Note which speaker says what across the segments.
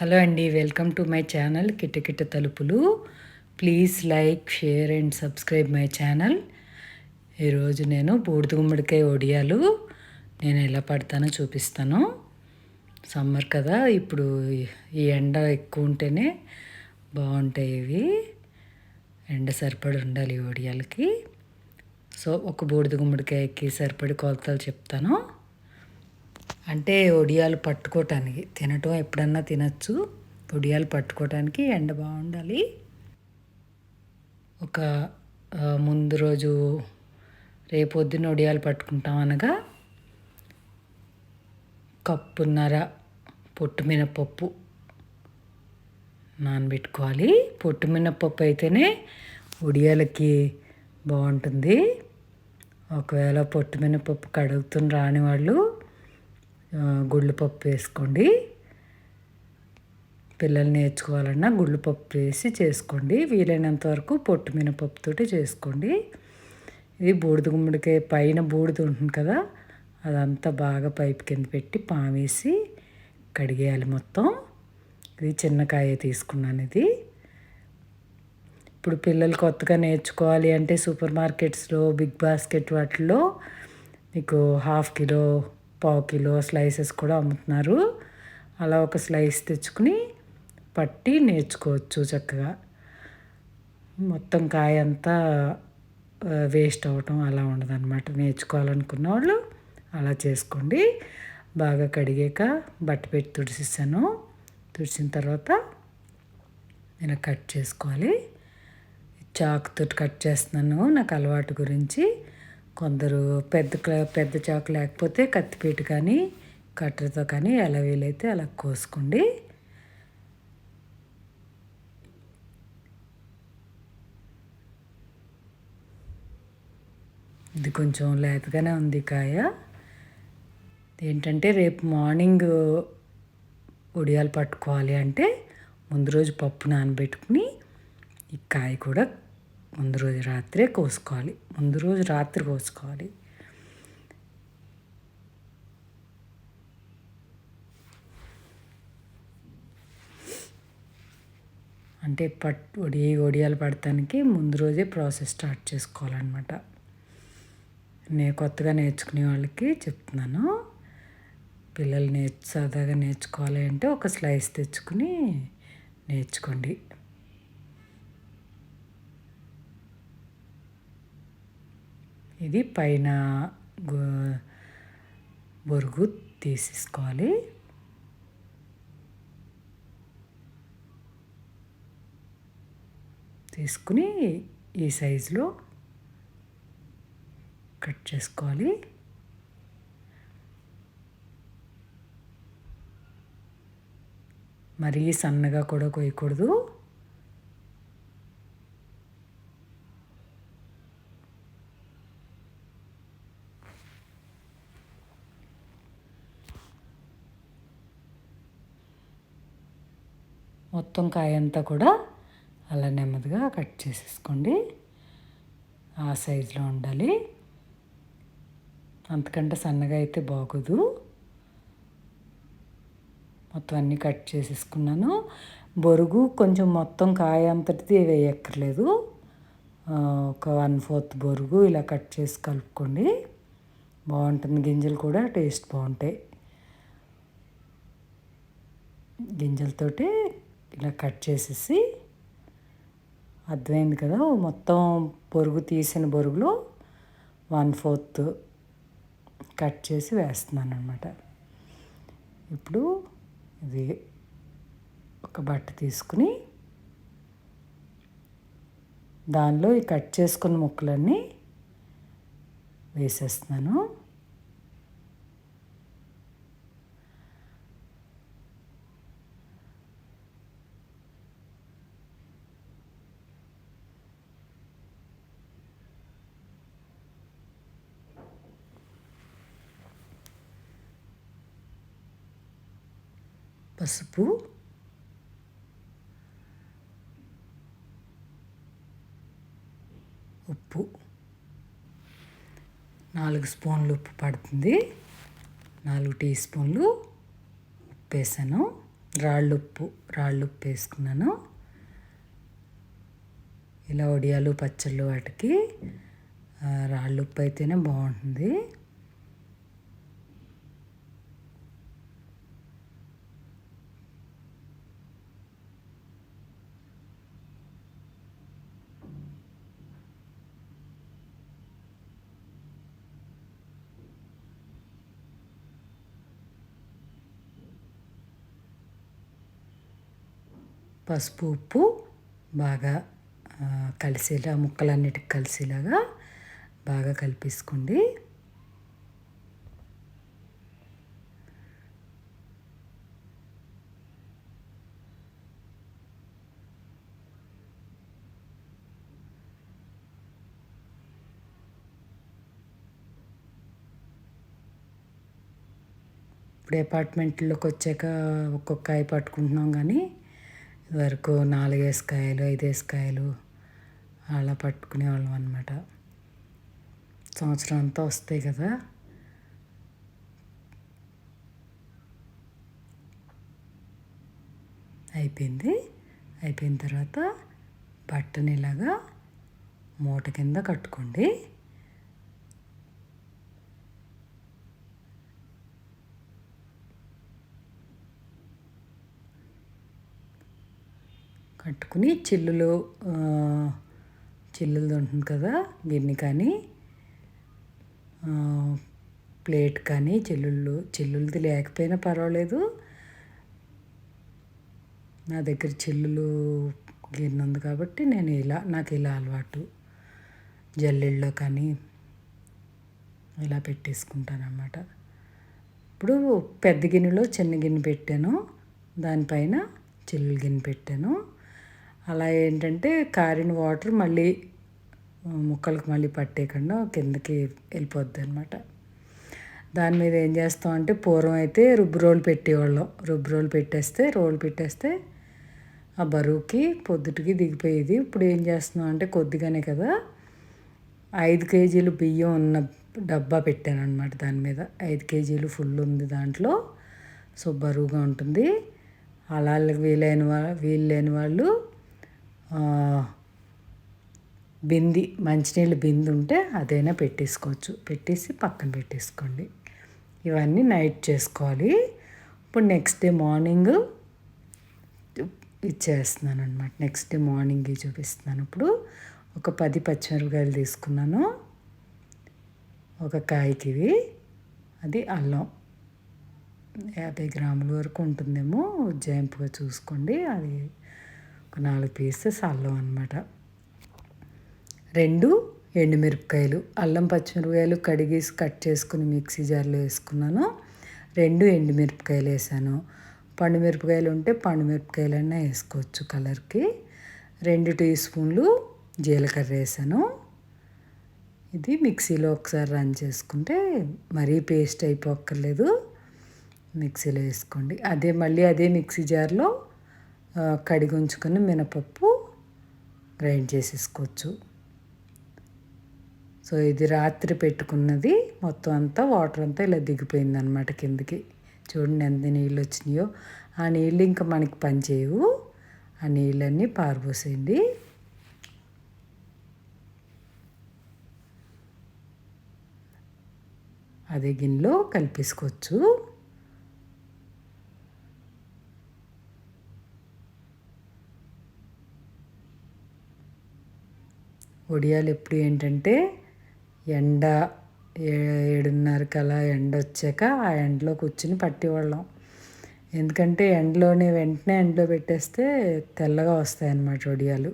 Speaker 1: Hello అండి welcome to my channel కిటకిట తలుపులు. Please like share and subscribe my channel. ఈరోజు నేను బూడిద గుమ్మడికాయ ఒడియాలు నేను ఎలా పడతానో చూపిస్తాను. సమ్మర్ కదా ఇప్పుడు ఈ ఎండ ఎక్కువ ఉంటేనే బాగుంటాయి ఇవి. ఎండ సరిపడి ఉండాలి ఈ ఒడియాలకి. సో ఒక బూడిద గుమ్మడికాయకి సరిపడి కొలతలు చెప్తాను. అంటే ఒడియాలు పట్టుకోవటానికి తినటం ఎప్పుడన్నా తినచ్చు. ఒడియాలు పట్టుకోవటానికి ఎండ బాగుండాలి. ఒక ముందు రోజు రేపొద్దున ఒడియాలు పట్టుకుంటాం అనగా కప్పున్నర పొట్టు మినపప్పు నానబెట్టుకోవాలి. పొట్టు మినపప్పు అయితేనే ఒడియాలకి బాగుంటుంది. ఒకవేళ పొట్టు మినపప్పు కడుగుతుని రాని వాళ్ళు గుళ్ళు పప్పు వేసుకోండి. పిల్లలు నేర్చుకోవాలన్నా గుళ్ళు పప్పు వేసి చేసుకోండి. వీలైనంత వరకు పొట్టు మినపప్పుతోటి చేసుకోండి. ఇది బూడిద గుమ్మడికాయ పైన బూడిద ఉంటుంది కదా అదంతా బాగా పైపు కింద పెట్టి పామేసి కడిగేయాలి మొత్తం. ఇది చిన్న కాయ తీసుకున్నాను ఇది. ఇప్పుడు పిల్లలు కొత్తగా నేర్చుకోవాలి అంటే సూపర్ మార్కెట్స్లో బిగ్ బాస్కెట్ వాటిల్లో మీకు హాఫ్ కిలో పావు కిలో స్లైసెస్ కూడా అమ్ముతున్నారు. అలా ఒక స్లైస్ తెచ్చుకుని పట్టి నేర్చుకోవచ్చు చక్కగా. మొత్తం కాయ అంతా వేస్ట్ అవ్వటం అలా ఉండదన్నమాట. నేర్చుకోవాలనుకున్న వాళ్ళు అలా చేసుకోండి. బాగా కడిగాక బట్ట పెట్టి తుడిసిస్తాను తుడిసిన తర్వాత నేను కట్ చేసుకోవాలి. చాకుతో కట్ చేస్తున్నాను. నాకు అలవాటు గురించి కొందరు పెద్ద పెద్ద చాకు లేకపోతే కత్తిపీట కానీ కట్టెరతో కానీ ఎలా వీలైతే అలా కోసుకోండి. ఇది కొంచెం లేతగానే ఉంది కాయ. ఏంటంటే రేపు మార్నింగ్ ఉడియాలు పట్టుకోవాలి అంటే ముందు రోజు పప్పు నానబెట్టుకుని ఈ కాయ కూడా ముందు రోజు రాత్రే కోసుకోవాలి. ముందు రోజు రాత్రి కోసుకోవాలి. అంటే పట్ ఒడి ఒడియాలు పడటానికి ముందు రోజే ప్రాసెస్ స్టార్ట్ చేసుకోవాలన్నమాట. నేను కొత్తగా నేర్చుకునే వాళ్ళకి చెప్తున్నాను. పిల్లలు నేర్చు సరదాగా నేర్చుకోవాలి అంటే ఒక స్లైస్ తెచ్చుకుని నేర్చుకోండి. ఇది పైన బొరుగు తీసేసుకోవాలి. తీసుకుని ఈ సైజులో కట్ చేసుకోవాలి. మరీ సన్నగా కూడా కొయ్యకూడదు. మొత్తం కాయ అంతా కూడా అలా నెమ్మదిగా కట్ చేసేసుకోండి. ఆ సైజులో ఉండాలి. అంతకంటే సన్నగా అయితే బాగోదు. మొత్తం అన్నీ కట్ చేసేసుకున్నాను. బొరుగు కొంచెం మొత్తం కాయ అంతటిది వేయక్కర్లేదు. ఒక వన్ ఫోర్త్ బొరుగు ఇలా కట్ చేసి కలుపుకోండి. బాగుంటుంది. గింజలు కూడా టేస్ట్ బాగుంటాయి. గింజలతోటి ఇలా కట్ చేసేసి అర్థమైంది కదా మొత్తం బొరుగు తీసిన బొరుగులో వన్ ఫోర్త్ కట్ చేసి వేస్తున్నాను అనమాట ఇప్పుడు ఇది ఒక బట్ట తీసుకుని దానిలో ఈ కట్ చేసుకున్న ముక్కలన్నీ వేసేస్తున్నాను. పసుపు ఉప్పు. నాలుగు స్పూన్లు ఉప్పు పడుతుంది. నాలుగు టీ స్పూన్లు ఉప్పు వేసాను రాళ్ళు ఉప్పు రాళ్ళు ఉప్పు వేసుకున్నాను. ఇలా వడియాలు పచ్చళ్ళు వాటికి రాళ్ళు ఉప్పు అయితేనే బాగుంటుంది. పసుపు ఉప్పు బాగా కలిసేలా ముక్కలన్నిటికి కలిసేలాగా బాగా కలిపేసుకోండి. ఇప్పుడు అపార్ట్మెంట్లోకి వచ్చాక ఒక్కొక్క కాయ పట్టుకుంటున్నాం కానీ వరకు నాలుగేసి ఐదేసి అలా పట్టుకునేవాళ్ళం అనమాట సంవత్సరం అంతా వస్తాయి కదా. అయిపోయింది. అయిపోయిన తర్వాత బట్టని ఇలాగా మూట కింద కట్టుకోండి. కట్టుకుని చిల్లులు చిల్లులు ఉంటుంది కదా గిన్నె కానీ ప్లేట్ కానీ చిల్లుళ్ళు చిల్లులది లేకపోయినా పర్వాలేదు. నా దగ్గర చిల్లులు గిన్నె ఉంది కాబట్టి నేను ఇలా నాకు ఇలా అలవాటు. జల్లెళ్ళలో కానీ ఇలా పెట్టేసుకుంటాను అన్నమాట ఇప్పుడు పెద్ద గిన్నెలో చిన్న గిన్నె పెట్టాను. దానిపైన చిల్లులు గిన్నె పెట్టాను. అలా ఏంటంటే కారిన వాటర్ మళ్ళీ ముక్కలకు మళ్ళీ పట్టేయకుండా కిందకి వెళ్ళిపోద్ది అనమాట దాని మీద ఏం చేస్తాం అంటే పూర్వం అయితే రుబ్బు రోలు పెట్టేవాళ్ళం. రుబ్బు రోలు పెట్టేస్తే రోలు పెట్టేస్తే ఆ బరువుకి పొద్దుటికి దిగిపోయేది. ఇప్పుడు ఏం చేస్తున్నాం అంటే కొద్దిగానే కదా ఐదు కేజీలు బియ్యం ఉన్న డబ్బా పెట్టాను అనమాట దాని మీద. ఐదు కేజీలు ఫుల్ ఉంది దాంట్లో. సో బరువుగా ఉంటుంది. అలా వీలైన వా వీలు లేని వాళ్ళు బింది మంచినీళ్ళు బింది ఉంటే అదైనా పెట్టేసుకోవచ్చు. పెట్టేసి పక్కన పెట్టేసుకోండి. ఇవన్నీ నైట్ చేసుకోవాలి. ఇప్పుడు నెక్స్ట్ డే మార్నింగ్ ఇచ్చేస్తున్నాను అనమాట నెక్స్ట్ డే మార్నింగ్ చూపిస్తున్నాను. ఇప్పుడు ఒక పది పచ్చిమిరపకాయలు తీసుకున్నాను. ఒక కాయకి అది అల్లం. యాభై గ్రాముల వరకు ఉంటుందేమో. ఉజ్జాయింపుగా చూసుకోండి. అది ఒక నాలుగు పీసెస్ అల్లం అనమాట రెండు ఎండుమిరపకాయలు అల్లం పచ్చిమిరపకాయలు కడిగేసి కట్ చేసుకుని మిక్సీ జార్లో వేసుకున్నాను. రెండు ఎండుమిరపకాయలు వేసాను. పండు మిరపకాయలు ఉంటే పండుమిరపకాయలన్నా వేసుకోవచ్చు కలర్కి. రెండు టీ స్పూన్లు జీలకర్ర వేసాను. ఇది మిక్సీలో ఒకసారి రన్ చేసుకుంటే మరీ పేస్ట్ అయిపోక్కర్లేదు. మిక్సీలో వేసుకోండి. అదే మళ్ళీ అదే మిక్సీ జార్లో కడిగి ఉంచుకున్న మినపప్పు గ్రైండ్ చేసేసుకోవచ్చు. సో ఇది రాత్రి పెట్టుకున్నది. మొత్తం అంతా వాటర్ అంతా ఇలా దిగిపోయింది అనమాట కిందకి. చూడండి ఎంత నీళ్ళు వచ్చినాయో ఆ నీళ్ళు ఇంకా మనకి పనిచేయవు. ఆ నీళ్ళన్నీ పారబోసేయండి. అదే గిన్నెలో కలిపేసుకోవచ్చు. వడియాలు ఎప్పుడు ఏంటంటే ఎండ ఏడున్నరకి అలా ఎండ వచ్చాక ఆ ఎండలో కూర్చుని పట్టేవాళ్ళం. ఎందుకంటే ఎండలోనే వెంటనే ఎండలో పెట్టేస్తే తెల్లగా వస్తాయి అన్నమాట వడియాలు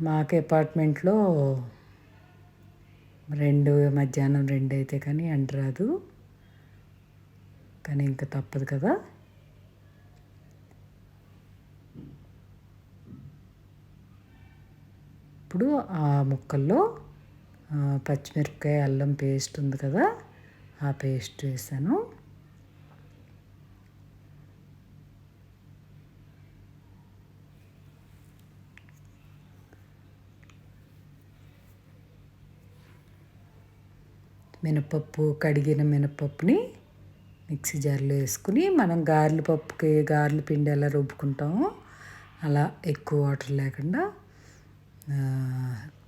Speaker 1: మాకు అపార్ట్మెంట్లో రెండు మధ్యాహ్నం రెండు అయితే కానీ ఎండ రాదు కానీ ఇంకా తప్పదు కదా. ఇప్పుడు ఆ ముక్కల్లో పచ్చిమిరపకాయ అల్లం పేస్ట్ ఉంది కదా ఆ పేస్ట్ వేసాను. మినపప్పు కడిగిన మినపప్పుని మిక్సీ జార్లో వేసుకుని మనం గారెల పప్పుకి గారెల పిండి ఎలా రుబ్బుకుంటామో అలా ఎక్కువ వాటర్ లేకుండా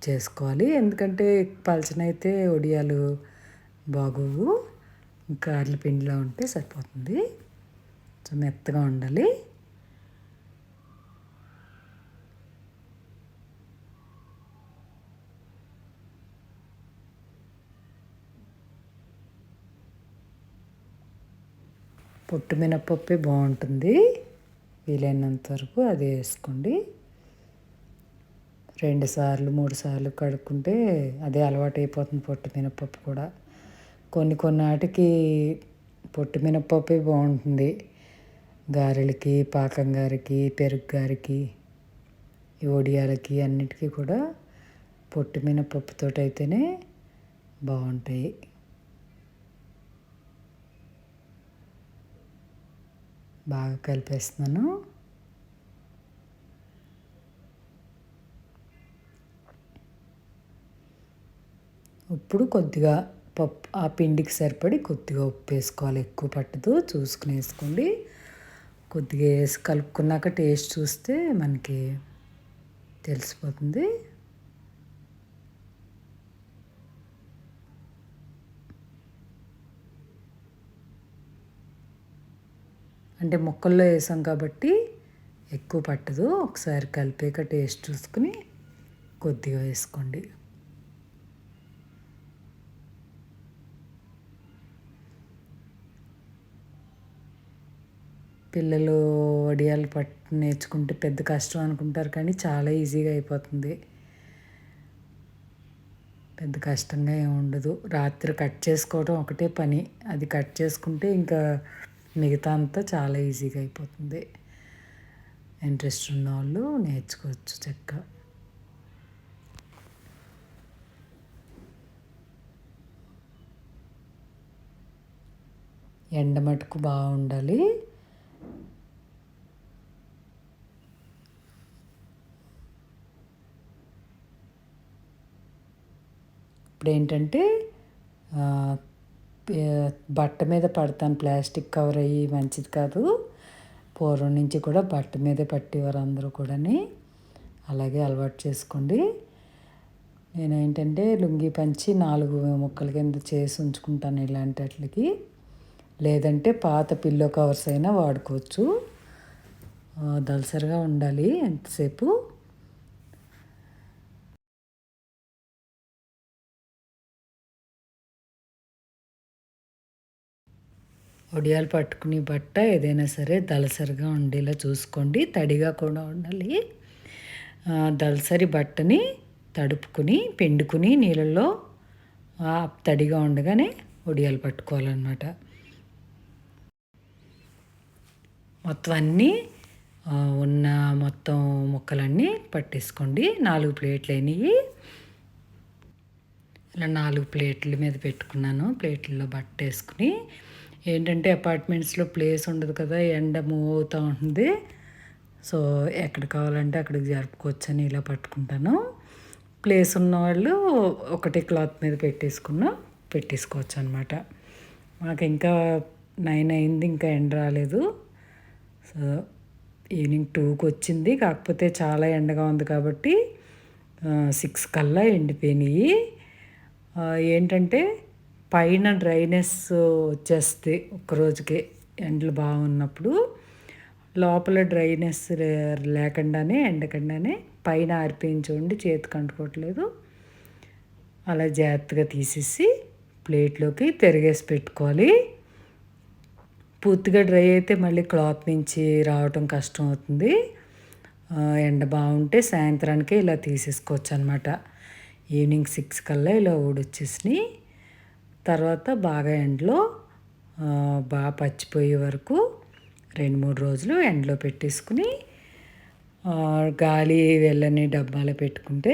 Speaker 1: చేసుకోవాలి. ఎందుకంటే పలచనైతే ఒడియాలు బాగోవు. ఇంకా గారెల పిండిలో ఉంటే సరిపోతుంది. సో మెత్తగా ఉండాలి. పొట్టు మినపప్పే బాగుంటుంది. వీలైనంత వరకు అది వేసుకోండి. రెండు సార్లు మూడు సార్లు కడుక్కుంటే అదే అలవాటు అయిపోతుంది పొట్టు మినపప్పు కూడా. కొన్ని కొన్నాటికి పొట్టు మినప్పప్పే బాగుంటుంది. గారెలకి పాకం గారికి పెరుగు గారికి ఒడియాలకి అన్నిటికీ కూడా పొట్టు మినపప్పుతో అయితేనే బాగుంటాయి. బాగా కలిపేస్తున్నాను. ఇప్పుడు కొద్దిగా పప్పు ఆ పిండికి సరిపడి కొద్దిగా ఉప్పు వేసుకోవాలి. ఎక్కువ పట్టదు చూసుకుని వేసుకోండి. కొద్దిగా వేసి కలుపుకున్నాక టేస్ట్ చూస్తే మనకి తెలిసిపోతుంది. అంటే ముక్కల్లో వేసాం కాబట్టి ఎక్కువ పట్టదు. ఒకసారి కలిపాక టేస్ట్ చూసుకుని కొద్దిగా వేసుకోండి. పిల్లలు వడియాలు పట్ నేర్చుకుంటే పెద్ద కష్టం అనుకుంటారు కానీ చాలా ఈజీగా అయిపోతుంది. పెద్ద కష్టంగా ఏమి ఉండదు. రాత్రి కట్ చేసుకోవడం ఒకటే పని. అది కట్ చేసుకుంటే ఇంకా మిగతా అంతా చాలా ఈజీగా అయిపోతుంది. ఇంట్రెస్ట్ ఉన్న వాళ్ళు నేర్చుకోవచ్చు చక్కగా. ఎండ మటుకు బాగుండాలి. ఇప్పుడు ఏంటంటే బట్ట మీద పడతాను. ప్లాస్టిక్ కవర్ అయ్యి మంచిది కాదు. పూర్వం నుంచి కూడా బట్ట మీదే పట్టేవారు అందరూ కూడాని. అలాగే అలవాటు చేసుకోండి. నేను ఏంటంటే లుంగి పంచి నాలుగు ముక్కల కింద చేసి ఉంచుకుంటాను ఇలాంటి వాటికి. లేదంటే పాత పిల్లో కవర్స్ అయినా వాడుకోవచ్చు. దలసరిగా ఉండాలి ఎంతసేపు. ఒడియాలు పట్టుకుని బట్ట ఏదైనా సరే దలసరిగా ఉండేలా చూసుకోండి. తడిగా కూడా ఉండాలి. దలసరి బట్టని తడుపుకుని పిండుకుని నీళ్ళల్లో తడిగా ఉండగానే ఒడియాలు పట్టుకోవాలన్నమాట. మొత్తం అన్నీ ఉన్న మొత్తం ముక్కలన్నీ పట్టేసుకోండి. నాలుగు ప్లేట్లు అయినాయి. ఇలా నాలుగు ప్లేట్ల మీద పెట్టుకున్నాను. ప్లేట్లలో బట్ట వేసుకుని ఏంటంటే అపార్ట్మెంట్స్లో ప్లేస్ ఉండదు కదా ఎండ మూవ్ అవుతూ ఉంటుంది. సో ఎక్కడ కావాలంటే అక్కడికి జరుపుకోవచ్చు అని ఇలా పట్టుకుంటాను. ప్లేస్ ఉన్నవాళ్ళు ఒకటి క్లాత్ మీద పెట్టేసుకున్న పెట్టేసుకోవచ్చు అనమాట మాకు ఇంకా నైన్ అయింది ఇంకా ఎండ రాలేదు. సో ఈవినింగ్ టూకి వచ్చింది కాకపోతే చాలా ఎండగా ఉంది కాబట్టి సిక్స్ కల్లా ఎండిపోయినాయి. ఏంటంటే పైన డ్రైనెస్ వచ్చేస్తే ఒక్కరోజుకే ఎండలు బాగున్నప్పుడు లోపల డ్రైనెస్ లేకుండానే ఎండకుండానే పైన ఆరిపోయించండి చేతికి అంటుకోవట్లేదు. అలా జాగ్రత్తగా తీసేసి ప్లేట్లోకి తిరిగేసి పెట్టుకోవాలి. పూర్తిగా డ్రై అయితే మళ్ళీ క్లాత్ నుంచి రావటం కష్టం అవుతుంది. ఎండ బాగుంటే సాయంత్రానికే ఇలా తీసేసుకోవచ్చు అనమాట ఈవినింగ్ సిక్స్ కల్లా ఇలా ఊడొచ్చేసినాయి. తర్వాత బాగా ఎండలో బాగా పచ్చిపోయే వరకు రెండు మూడు రోజులు ఎండలో పెట్టేసుకుని గాలి వెళ్ళని డబ్బాలో పెట్టుకుంటే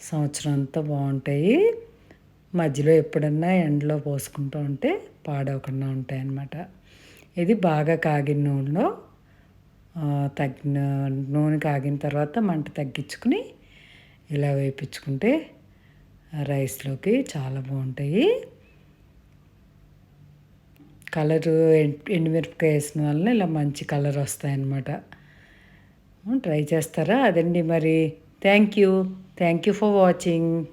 Speaker 1: సంవత్సరం అంతా బాగుంటాయి. మధ్యలో ఎప్పుడన్నా ఎండలో పోసుకుంటూ ఉంటే పాడవకుండా ఉంటాయన్నమాట. ఇది బాగా కాగిన నూనెలో తగ్గిన నూనె కాగిన తర్వాత మంట తగ్గించుకుని ఇలా వేయించుకుంటే రైస్లోకి చాలా బాగుంటాయి. కలరు ఎండుమిరపకాయ వేసిన వలన ఇలా మంచి కలర్ వస్తాయన్నమాట. ట్రై చేస్తారా? అదండి మరి. Thank you. Thank you for watching.